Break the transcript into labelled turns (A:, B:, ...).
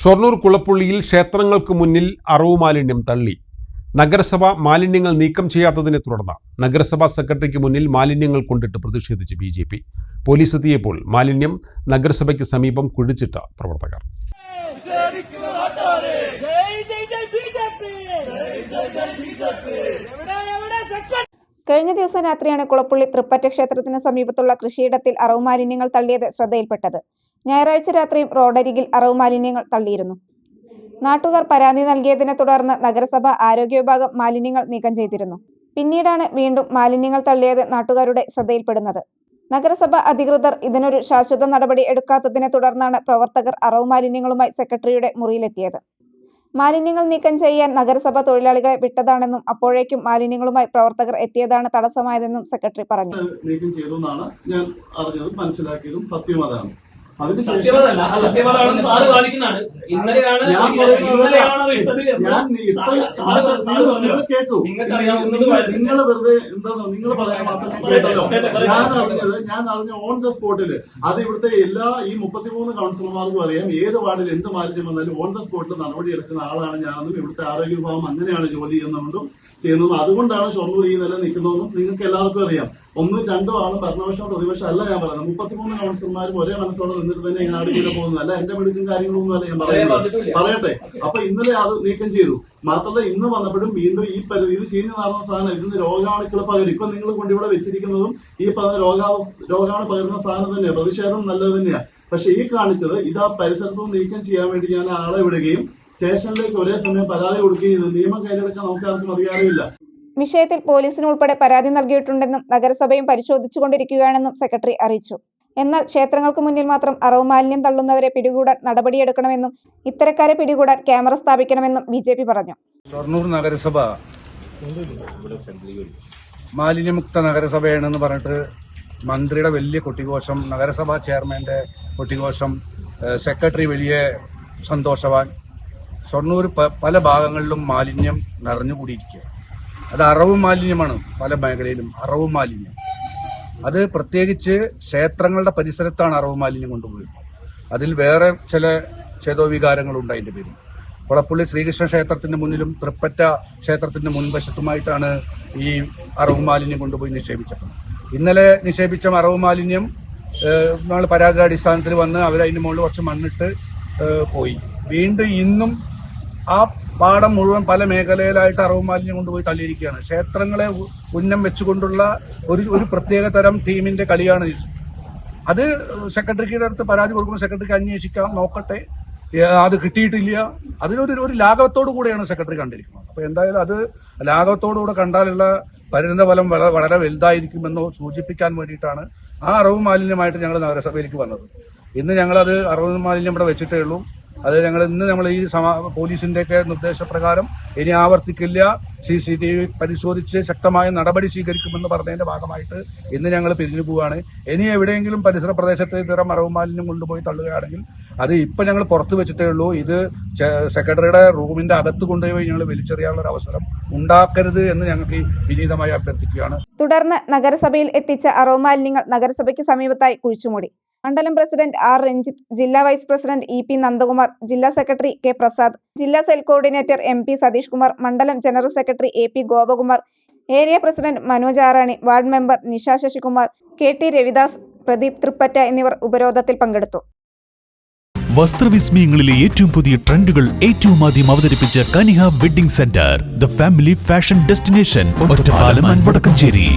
A: ഷൊർണൂർ കുളപ്പുള്ളിയിൽ ക്ഷേത്രങ്ങൾക്ക് മുന്നിൽ അറവു മാലിന്യം തള്ളി. നഗരസഭ മാലിന്യങ്ങൾ നീക്കം ചെയ്യാത്തതിനെ തുടർന്ന് നഗരസഭാ സെക്രട്ടറിക്ക് മുന്നിൽ മാലിന്യങ്ങൾ കൊണ്ടിട്ട് പ്രതിഷേധിച്ച് ബി ജെ പി. പോലീസ് എത്തിയപ്പോൾ മാലിന്യം നഗരസഭയ്ക്ക് സമീപം കുഴിച്ചിട്ട പ്രവർത്തകർ.
B: കഴിഞ്ഞ ദിവസം രാത്രിയാണ് കുളപ്പുള്ളി തൃപ്പറ്റ ക്ഷേത്രത്തിന് സമീപത്തുള്ള കൃഷിയിടത്തിൽ അറവ് മാലിന്യങ്ങൾ തള്ളിയത് ശ്രദ്ധയിൽപ്പെട്ടത്. ഞായറാഴ്ച രാത്രിയും റോഡരികിൽ അറവ് മാലിന്യങ്ങൾ തള്ളിയിരുന്നു. നാട്ടുകാർ പരാതി നൽകിയതിനെ തുടർന്ന് നഗരസഭ ആരോഗ്യ വിഭാഗം മാലിന്യങ്ങൾ നീക്കം ചെയ്തിരുന്നു. പിന്നീടാണ് വീണ്ടും മാലിന്യങ്ങൾ തള്ളിയത് നാട്ടുകാരുടെ ശ്രദ്ധയിൽപ്പെടുന്നത്. നഗരസഭ അധികൃതർ ഇതിനൊരു ശാശ്വത നടപടി എടുക്കാത്തതിനെ തുടർന്നാണ് പ്രവർത്തകർ അറവ് മാലിന്യങ്ങളുമായി സെക്രട്ടറിയുടെ മുറിയിലെത്തിയത്. മാലിന്യങ്ങൾ നീക്കം ചെയ്യാൻ നഗരസഭ തൊഴിലാളികളെ വിട്ടതാണെന്നും അപ്പോഴേക്കും മാലിന്യങ്ങളുമായി പ്രവർത്തകർ എത്തിയതാണ് തടസ്സമായതെന്നും സെക്രട്ടറി പറഞ്ഞു.
C: നീക്കം ചെയ്തു എന്നാണ് ഞാൻ അറിഞ്ഞതും മനസ്സിലാക്കിയതും സത്യം
D: ഇന്നലെയാണ് സാറ്
C: നിങ്ങൾ വെറുതെ എന്താണോ നിങ്ങൾ പറയാൻ മാത്രം കേട്ടല്ലോ. ഞാൻ അറിഞ്ഞത് ഞാൻ അറിഞ്ഞ ഓൺ ദ സ്പോട്ടിൽ അത് ഇവിടുത്തെ എല്ലാ ഈ മുപ്പത്തിമൂന്ന് കൗൺസിലർമാർക്കും അറിയാം ഏത് വാർഡിൽ എന്ത് മാലിന്യം വന്നാലും ഓൺ ദ സ്പോട്ടിൽ നടപടി എടുക്കുന്ന ആളാണ് ഞാനെന്നും ഇവിടുത്തെ ആരോഗ്യ വിഭാഗം അങ്ങനെയാണ് ജോലി ചെയ്യുന്നതുകൊണ്ടും ചെയ്യുന്നതും അതുകൊണ്ടാണ് ഷൊർണൂർ ഈ നില നിൽക്കുന്നതെന്നും നിങ്ങൾക്ക് എല്ലാവർക്കും അറിയാം. ഒന്നും രണ്ടും ആണ് ഭരണപക്ഷം പ്രതിപക്ഷം അല്ല ഞാൻ പറയുന്നത്. മുപ്പത്തിമൂന്ന് കൗൺസിലർമാരും ഒരേ മനസ്സോടെ നിന്നിട്ട് തന്നെ ഈ നാട് പോകുന്നത്. അല്ല എന്റെ മിടുക്കും കാര്യങ്ങളൊന്നും അല്ല ഞാൻ പറയുന്നത് പറയട്ടെ. അപ്പൊ ഇന്നലെ അത് നീക്കം ചെയ്തു. മാത്രമല്ല ഇന്ന് വന്നപ്പോഴും വീണ്ടും ഈ പരിധി ഇത് ചീഞ്ഞു നടന്ന സാധനം ഇതിന് രോഗാണുക്കൾ പകരും. ഇപ്പൊ നിങ്ങൾ കൊണ്ടിവിടെ വെച്ചിരിക്കുന്നതും ഈ പറഞ്ഞ രോഗാ രോഗാണു പകരുന്ന സാധനം തന്നെയാണ് പ്രതിഷേധം നല്ലത് തന്നെയാണ് പക്ഷെ ഈ കാണിച്ചത് ഇത് ആ പരിസരത്തും നീക്കം ചെയ്യാൻ വേണ്ടി ഞാൻ ആളെ വിടുകയും സ്റ്റേഷനിലേക്ക് ഒരേ സമയം പരാതി കൊടുക്കുകയും ചെയ്തു. നിയമം കയ്യിലെടുക്കാൻ നമുക്ക് ആർക്കും അധികാരമില്ല.
B: വിഷയത്തിൽ പോലീസിന് ഉൾപ്പെടെ പരാതി നൽകിയിട്ടുണ്ടെന്നും നഗരസഭയും പരിശോധിച്ചുകൊണ്ടിരിക്കുകയാണെന്നും സെക്രട്ടറി അറിയിച്ചു. എന്നാൽ ക്ഷേത്രങ്ങൾക്ക് മുന്നിൽ മാത്രം അറവ് മാലിന്യം തള്ളുന്നവരെ പിടികൂടാൻ നടപടിയെടുക്കണമെന്നും ഇത്തരക്കാരെ പിടികൂടാൻ ക്യാമറ സ്ഥാപിക്കണമെന്നും ബി പറഞ്ഞു.
E: ഷൊർണൂർ നഗരസഭ മാലിന്യമുക്ത നഗരസഭയാണെന്ന് പറഞ്ഞിട്ട് മന്ത്രിയുടെ വലിയ കൊട്ടിഘോഷം നഗരസഭാ ചെയർമാന്റെ കൊട്ടിഘോഷം സെക്രട്ടറി വലിയ സന്തോഷവാൻ. ഷൊർണൂർ പല ഭാഗങ്ങളിലും മാലിന്യം നിറഞ്ഞുകൂടിയിരിക്കുക അത് അറവ് മാലിന്യമാണ് പല മേഖലയിലും അറവ് മാലിന്യം അത് പ്രത്യേകിച്ച് ക്ഷേത്രങ്ങളുടെ പരിസരത്താണ് അറവ് മാലിന്യം കൊണ്ടുപോയത്. അതിൽ വേറെ ചില ചേതോവികാരങ്ങളുണ്ട് അതിന്റെ പേരിൽ. കൊളപ്പുള്ളി ശ്രീകൃഷ്ണ ക്ഷേത്രത്തിന്റെ മുന്നിലും തൃപ്പറ്റ ക്ഷേത്രത്തിന്റെ മുൻവശത്തുമായിട്ടാണ് ഈ അറവ് മാലിന്യം കൊണ്ടുപോയി നിക്ഷേപിച്ചത്. ഇന്നലെ നിക്ഷേപിച്ച അറവ് മാലിന്യം നമ്മൾ നമ്മൾ പരാഗാടിസ്ഥാനത്തിൽ വന്ന് അവർ അതിന്റെ മുകളിൽ കുറച്ച് മണ്ണിട്ട് പോയി. വീണ്ടും ഇന്നും ആ പാടം മുഴുവൻ പല മേഖലയിലായിട്ട് അറിവ് മാലിന്യം കൊണ്ടുപോയി തള്ളിയിരിക്കുകയാണ്. ക്ഷേത്രങ്ങളെ ഉന്നം വെച്ചുകൊണ്ടുള്ള ഒരു ഒരു പ്രത്യേക തരം ടീമിന്റെ കളിയാണ് ഇത്. അത് സെക്രട്ടറിയുടെ അടുത്ത് പരാതി കൊടുക്കുമ്പോൾ സെക്രട്ടറിക്ക് അന്വേഷിക്കാം നോക്കട്ടെ. അത് കിട്ടിയിട്ടില്ല. അതിനൊരു ഒരു ലാഘവത്തോടു കൂടെയാണ് സെക്രട്ടറി കണ്ടിരിക്കുന്നത്. അപ്പൊ എന്തായാലും അത് ലാഘവത്തോടുകൂടെ കണ്ടാലുള്ള പരിണിത ഫലം വളരെ വളരെ വലുതായിരിക്കുമെന്ന് സൂചിപ്പിക്കാൻ വേണ്ടിയിട്ടാണ് ആ അറിവ് മാലിന്യമായിട്ട് ഞങ്ങൾ നഗരസഭയിലേക്ക് വന്നത്. ഇന്ന് ഞങ്ങളത് അറിവ് മാലിന്യം ഇവിടെ വെച്ചിട്ടേ ഉള്ളൂ. അത് ഞങ്ങൾ ഇന്ന് നമ്മൾ ഈ സമാ പോലീസിന്റെ ഒക്കെ നിർദ്ദേശപ്രകാരം ഇനി ആവർത്തിക്കില്ല. സി സി ടി വി പരിശോധിച്ച് ശക്തമായ നടപടി സ്വീകരിക്കുമെന്ന് പറഞ്ഞതിന്റെ ഭാഗമായിട്ട് ഇന്ന് ഞങ്ങൾ പിരിഞ്ഞു പോവുകയാണ് ഇനി എവിടെയെങ്കിലും പരിസര പ്രദേശത്ത് ഇത്തരം മറവ് മാലിന്യം കൊണ്ടുപോയി തള്ളുകയാണെങ്കിൽ അത് ഇപ്പൊ ഞങ്ങൾ പുറത്ത് വെച്ചിട്ടേ ഉള്ളൂ. ഇത് സെക്രട്ടറിയുടെ റൂമിന്റെ അകത്ത് കൊണ്ടുപോയി ഞങ്ങൾ വലിച്ചെറിയാനുള്ള അവസരം ഉണ്ടാക്കരുത് എന്ന് ഞങ്ങൾക്ക് വിനീതമായി അഭ്യർത്ഥിക്കുകയാണ്.
B: തുടർന്ന് നഗരസഭയിൽ എത്തിച്ച അറവ് മാലിന്യങ്ങൾ നഗരസഭയ്ക്ക് സമീപത്തായി കുഴിച്ചുമൂടി. മണ്ഡലം പ്രസിഡന്റ് ആർ രഞ്ജിത്ത് ജില്ലാ vice president E P Nandakumar ജില്ലാ സെക്രട്ടറി കെ പ്രസാദ് ജില്ലാ cell coordinator M P Satheesh Kumar മണ്ഡലം general secretary A P Gopakumar area president Manoj Arani ward member Nisha Sasikumar K T Ravidas Pradeep Thrippatta എന്നിവർ ഉപരോധത്തിൽ പങ്കെടുത്തു.
F: വസ്ത്രവിസ്മയങ്ങളിലെ ഏറ്റവും പുതിയ ട്രെൻഡുകൾ ഏറ്റവും ആദ്യം അവതരിപ്പിച്ച Kaniha wedding centre the family fashion destination Vadakkanchery.